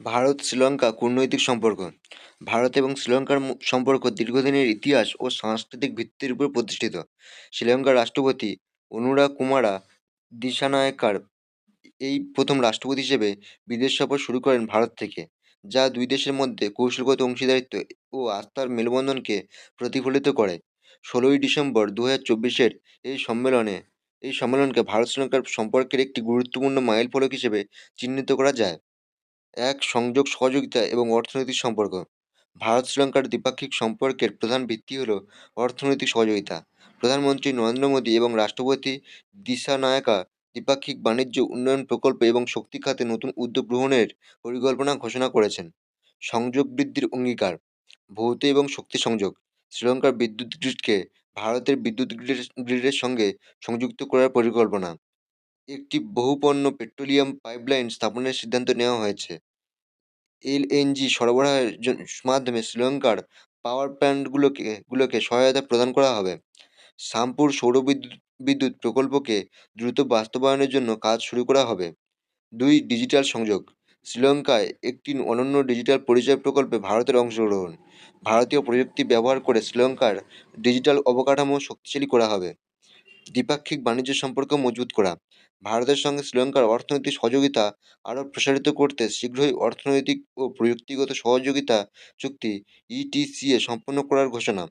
ভারত, শ্রীলঙ্কা কূটনৈতিক সম্পর্ক। ভারত এবং শ্রীলঙ্কার সম্পর্ক দীর্ঘদিনের ইতিহাস ও সাংস্কৃতিক ভিত্তির উপর প্রতিষ্ঠিত। শ্রীলঙ্কার রাষ্ট্রপতি অনুরা কুমারা দিশানায়কার এই প্রথম রাষ্ট্রপতি হিসেবে বিদেশ সফর শুরু করেন ভারত থেকে, যা দুই দেশের মধ্যে কৌশলগত অংশীদারিত্ব ও আস্থার মেলবন্ধনকে প্রতিফলিত করে। ষোলোই ডিসেম্বর দু হাজার এই সম্মেলনে, এই সম্মেলনকে ভারত শ্রীলঙ্কার সম্পর্কের একটি গুরুত্বপূর্ণ মাইলফলক হিসেবে চিহ্নিত করা যায়। এক সংযোগ সহযোগিতা এবং অর্থনৈতিক সম্পর্ক। ভারত শ্রীলঙ্কার দ্বিপাক্ষিক সম্পর্কের প্রধান ভিত্তি হল অর্থনৈতিক সহযোগিতা। প্রধানমন্ত্রী নরেন্দ্র মোদী এবং রাষ্ট্রপতি দিশানায়কা দ্বিপাক্ষিক বাণিজ্য উন্নয়ন প্রকল্প এবং শক্তি খাতে নতুন উদ্যোগ গ্রহণের পরিকল্পনা ঘোষণা করেছেন। সংযোগ বৃদ্ধির অঙ্গীকার, ভৌত এবং শক্তি সংযোগ, শ্রীলঙ্কার বিদ্যুৎ গ্রিডকে ভারতের বিদ্যুৎ গ্রিডের গ্রিডের সঙ্গে সংযুক্ত করার পরিকল্পনা। একটি বহুপণ্য পেট্রোলিয়াম পাইপলাইন স্থাপনের সিদ্ধান্ত নেওয়া হয়েছে। এলএনজি সরবরাহের মাধ্যমে শ্রীলঙ্কার পাওয়ার প্ল্যান্টগুলোকে, গুলোকে সহায়তা প্রদান করা হবে। শামপুর সৌরবিদ্যুৎ বিদ্যুৎ প্রকল্পকে দ্রুত বাস্তবায়নের জন্য কাজ শুরু করা হবে। দুই ডিজিটাল সংযোগ। শ্রীলঙ্কায় একটি অনন্য ডিজিটাল পরিচয় প্রকল্পে ভারতের অংশগ্রহণ। ভারতীয় প্রযুক্তি ব্যবহার করে শ্রীলঙ্কার ডিজিটাল অবকাঠামো শক্তিশালী করা হবে। দ্বিপাক্ষিক বাণিজ্য সম্পর্ক মজবুত করা। ভারতের সঙ্গে শ্রীলঙ্কার অর্থনৈতিক সহযোগিতা আরও প্রসারিত করতে শীঘ্রই অর্থনৈতিক ও প্রযুক্তিগত সহযোগিতা চুক্তি ইটিসিএ সম্পন্ন করার ঘোষণা।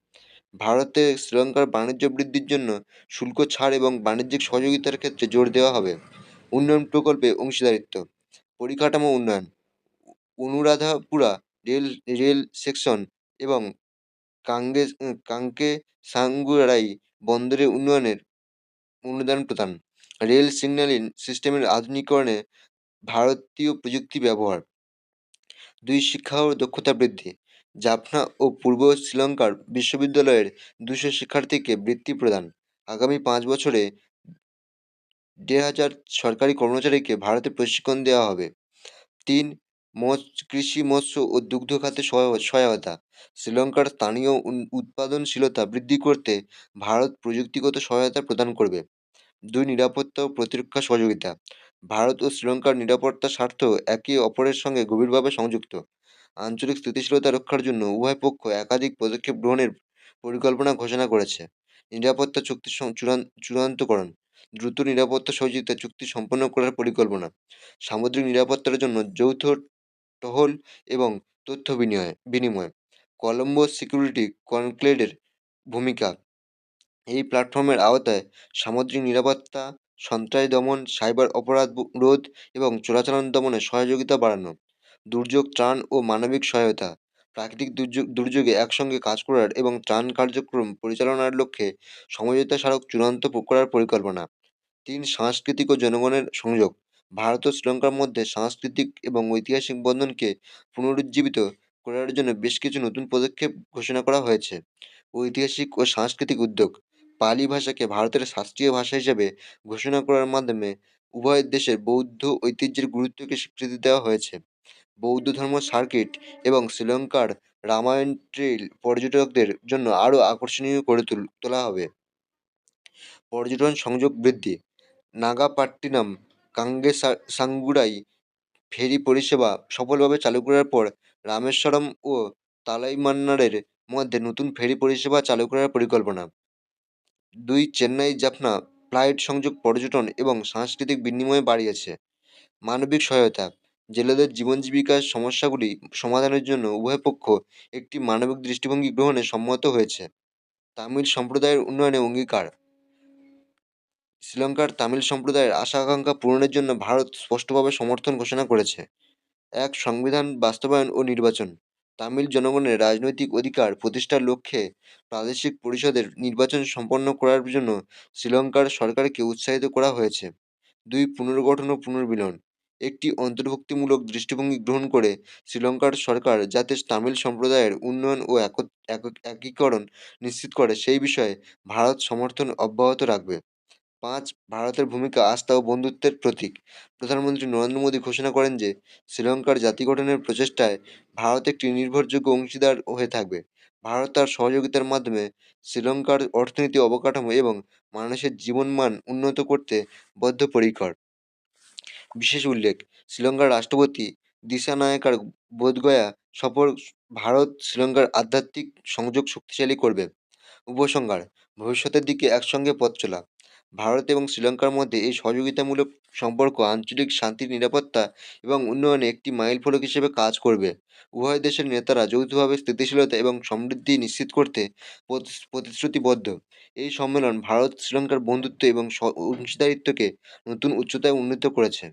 ভারতে শ্রীলঙ্কার বাণিজ্য বৃদ্ধির জন্য শুল্ক ছাড় এবং বাণিজ্যিক সহযোগিতার ক্ষেত্রে জোর দেওয়া হবে। উন্নয়ন প্রকল্পে অংশীদারিত্ব, পরিকাঠামো উন্নয়ন, অনুরাধাপুরা রেল রেল সেকশন এবং কাঙ্গে, কাঙ্কে সাঙ্গুরাই বন্দরে উন্নয়নের অনুদান প্রদান। রেল সিগন্যালিং সিস্টেমের আধুনিকরণে ভারতীয় প্রযুক্তি ব্যবহার। দুই শিক্ষা ও দক্ষতা বৃদ্ধি। জাফনা ও পূর্ব শ্রীলঙ্কার বিশ্ববিদ্যালয়ের দুশো শিক্ষার্থীকে বৃত্তি প্রদান। আগামী পাঁচ বছরে দেড় হাজার সরকারি কর্মচারীকে ভারতে প্রশিক্ষণ দেওয়া হবে। তিন মৎস্য কৃষি, মৎস্য ও দুগ্ধ খাতে সহায়- সহায়তা। শ্রীলঙ্কার স্থানীয় উৎপাদনশীলতা বৃদ্ধি করতে ভারত প্রযুক্তিগত সহায়তা প্রদান করবে। দুই নিরাপত্তা ও প্রতিরক্ষা সহযোগিতা। ভারত ও শ্রীলঙ্কার নিরাপত্তা স্বার্থ একে অপরের সঙ্গে গভীরভাবে সংযুক্ত। আঞ্চলিক স্থিতিশীলতা রক্ষার জন্য উভয় পক্ষ একাধিক পদক্ষেপ গ্রহণের পরিকল্পনা ঘোষণা করেছে। নিরাপত্তা চুক্তি চূড়ান্তকরণ, দ্রুত নিরাপত্তা সহযোগিতা চুক্তি সম্পন্ন করার পরিকল্পনা, সামুদ্রিক নিরাপত্তার জন্য যৌথ টহল এবং তথ্য বিনিময় বিনিময়, কলম্বো সিকিউরিটি কনক্লেডের ভূমিকা এই প্ল্যাটফর্মের আওতায় সামুদ্রিক নিরাপত্তা, সন্ত্রাস দমন সাইবার অপরাধ রোধ এবং চোরাচালান দমনে সহযোগিতা বাড়ানো, দুর্যোগ, ত্রাণ ও মানবিক সহায়তা, প্রাকৃতিক দুর্যোগ দুর্যোগে একসঙ্গে কাজ করার এবং ত্রাণ কার্যক্রম পরিচালনার লক্ষ্যে সমঝোতা স্মারক চূড়ান্ত করার পরিকল্পনা। তিন, সাংস্কৃতিক ও জনগণের সংযোগ। ভারত ও শ্রীলঙ্কার মধ্যে সাংস্কৃতিক এবং ঐতিহাসিক বন্ধনকে পুনরুজ্জীবিত করার জন্য বেশ কিছু নতুন পদক্ষেপ ঘোষণা করা হয়েছে। ঐতিহাসিক ও সাংস্কৃতিক উদ্যোগ। পালি ভাষাকে ভারতের শাস্ত্রীয় ভাষা হিসেবে ঘোষণা করার মাধ্যমে উভয় দেশের বৌদ্ধ ঐতিহ্যের গুরুত্বকে স্বীকৃতি দেওয়া হয়েছে। বৌদ্ধ ধর্ম সার্কিট এবং শ্রীলঙ্কার রামায়ণ ট্রেল পর্যটকদের জন্য আরও আকর্ষণীয় করে তোলা হবে। পর্যটন সংযোগ বৃদ্ধি, নাগাপাট্টিনাম কাঙ্গে সাঙ্গুরাই ফেরি পরিষেবা সফলভাবে চালু করার পর রামেশ্বরম ও তালাইমান্নারের মধ্যে নতুন ফেরি পরিষেবা চালু করার পরিকল্পনা। দুই চেন্নাই জাফনা ফ্লাইট সংযোগ পর্যটন এবং সাংস্কৃতিক বিনিময় বাড়িয়েছে। মানবিক সহায়তা, জেলেদের জীবন জীবিকার সমস্যাগুলি সমাধানের জন্য উভয় পক্ষ একটি মানবিক দৃষ্টিভঙ্গি গ্রহণে সম্মত হয়েছে। তামিল সম্প্রদায়ের উন্নয়নে অঙ্গীকার। শ্রীলঙ্কার তামিল সম্প্রদায়ের আশা আকাঙ্ক্ষা পূরণের জন্য ভারত স্পষ্টভাবে সমর্থন ঘোষণা করেছে। এক সংবিধান বাস্তবায়ন ও নির্বাচন। তামিল জনগণের রাজনৈতিক অধিকার প্রতিষ্ঠার লক্ষ্যে প্রাদেশিক পরিষদের নির্বাচন সম্পন্ন করার জন্য শ্রীলঙ্কার সরকারকে উৎসাহিত করা হয়েছে। দুই পুনর্গঠন ও পুনর্মিলন। একটি অন্তর্ভুক্তিমূলক দৃষ্টিভঙ্গি গ্রহণ করে শ্রীলঙ্কার সরকার যাতে তামিল সম্প্রদায়ের উন্নয়ন ও এক- এক- একীকরণ নিশ্চিত করে, সেই বিষয়ে ভারত সমর্থন অব্যাহত রাখবে। পাঁচ ভারতের ভূমিকা, আস্থা ও বন্ধুত্বের প্রতীক। প্রধানমন্ত্রী নরেন্দ্র মোদী ঘোষণা করেন যে, শ্রীলঙ্কার জাতি গঠনের প্রচেষ্টায় ভারত একটি নির্ভরযোগ্য অংশীদার হয়ে থাকবে। ভারত তার সহযোগিতার মাধ্যমে শ্রীলঙ্কার অর্থনীতি অবকাঠামো এবং মানুষের জীবনমান উন্নত করতে বদ্ধপরিকর। বিশেষ উল্লেখ, শ্রীলঙ্কার রাষ্ট্রপতি দিশানায়কার বোধগয়া সফর ভারত শ্রীলঙ্কার আধ্যাত্মিক সংযোগ শক্তিশালী করবে। উপসংহার, ভবিষ্যতের দিকে একসঙ্গে পথ চলা। ভারত এবং শ্রীলঙ্কার মধ্যে এই সহযোগিতামূলক সম্পর্ক, আঞ্চলিক শান্তি নিরাপত্তা এবং উন্নয়নে একটি মাইল ফলক হিসেবে কাজ করবে। উভয় দেশের নেতারা যৌথভাবে স্থিতিশীলতা এবং সমৃদ্ধি নিশ্চিত করতে প্রতিশ্রুতিবদ্ধ। এই সম্মেলন ভারত, শ্রীলঙ্কার বন্ধুত্ব এবং অংশীদারিত্বকে নতুন উচ্চতায় উন্নীত করেছে।